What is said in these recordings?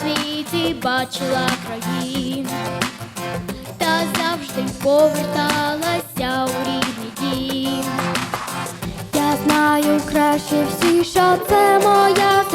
світі бачила країн, та завжди поверталася у рідний дім. Я знаю краще всі, що це моя.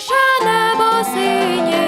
чаша небо синє.